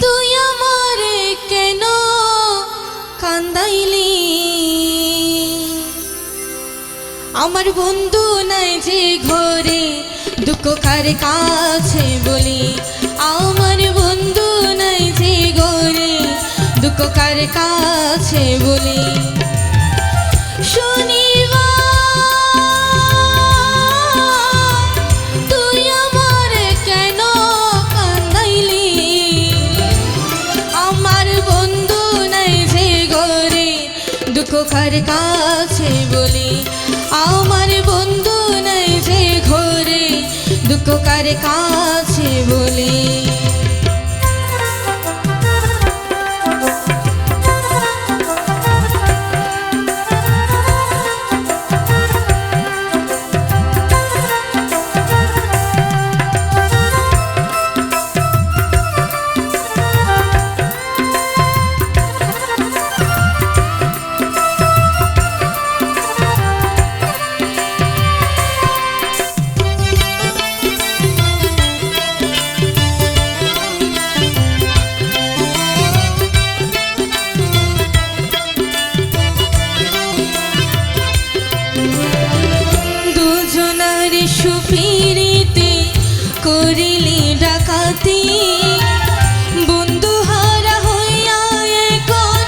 তুই কেন কান্দাইলি? আমার বন্ধু নাই যে ঘরে, দুঃখ কার কাছে বলি? আমার বন্ধু নাই যে ঘরে, দুঃখ কার কাছে বলি? কার কাছে বলি আমার বন্ধু নাই যে ঘরে। দুঃখ কার কাছে বলি সুপিরিতে করিলি ডাকাতি। বন্ধু হারা হইয়া এখন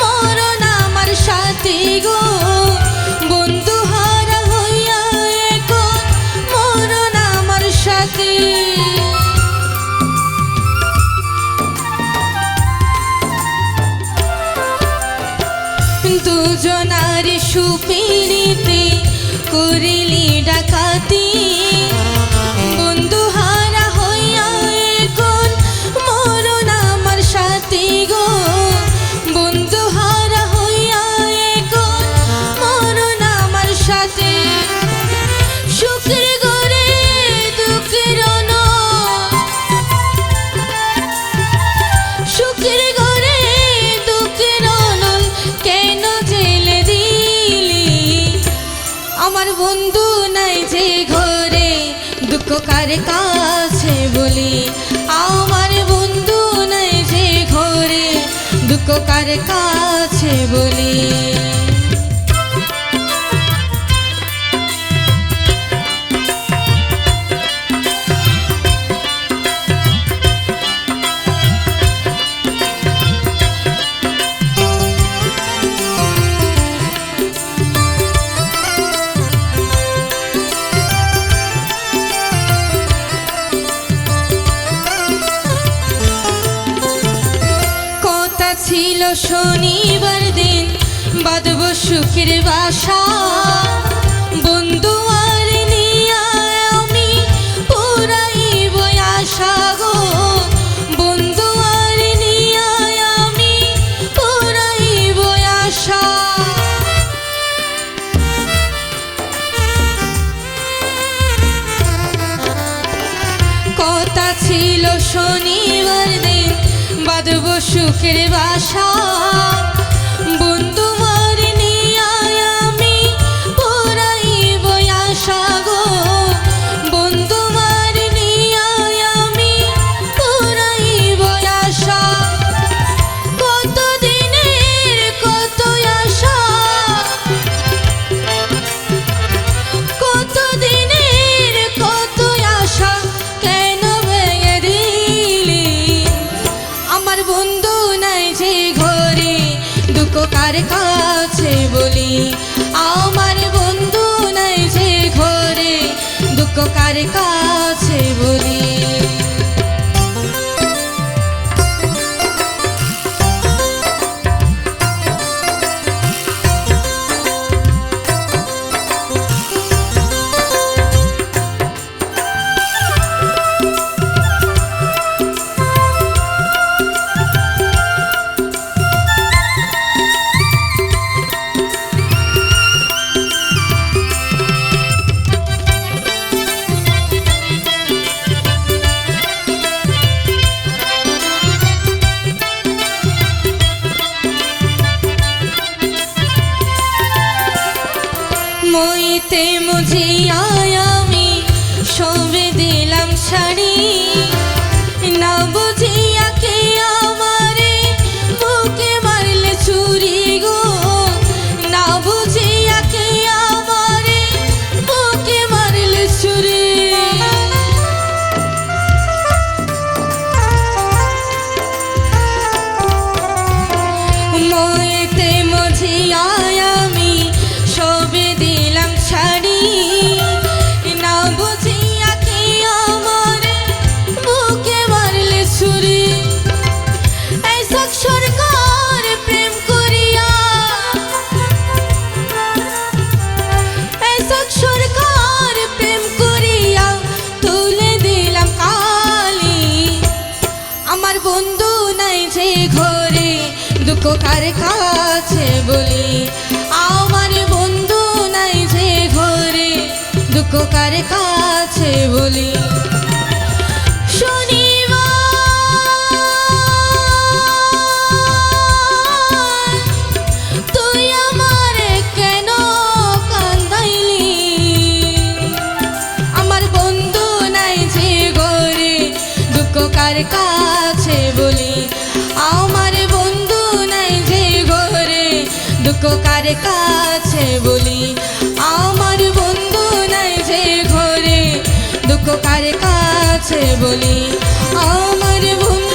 মরণ আমার সাথে গো। বন্ধু হারা হইয়া এখন মরণ দুজনার সুপিরিতে করিলি কাছে বলি আমার বন্ধু নাই যে ঘরে দুঃখ কার কাছে বলি? শনিবার দিন বাদব সুখের বাসা। বন্ধু আর নিয়া আমি পুরাইব আশা গো। বন্ধু আর নিয়া আমি পুরাইব আশা। কথা ছিল বাদব সুখের বাসা। কার কাছে বলি আমার বন্ধু নাই যে ঘরে দুঃখ কার কাছে বলি? খুশিতে মুঝিয়ায় আমি সবে দিলাম শাড়ি। কার কাছে বলি আমার মানে বন্ধু নাই যে ঘরে দুঃখ কার কাছে বলি? গো কার কাছে বলি, আমার বন্ধু নাই যে ঘরে, দুঃখ কার কাছে বলি, আমার বন্ধু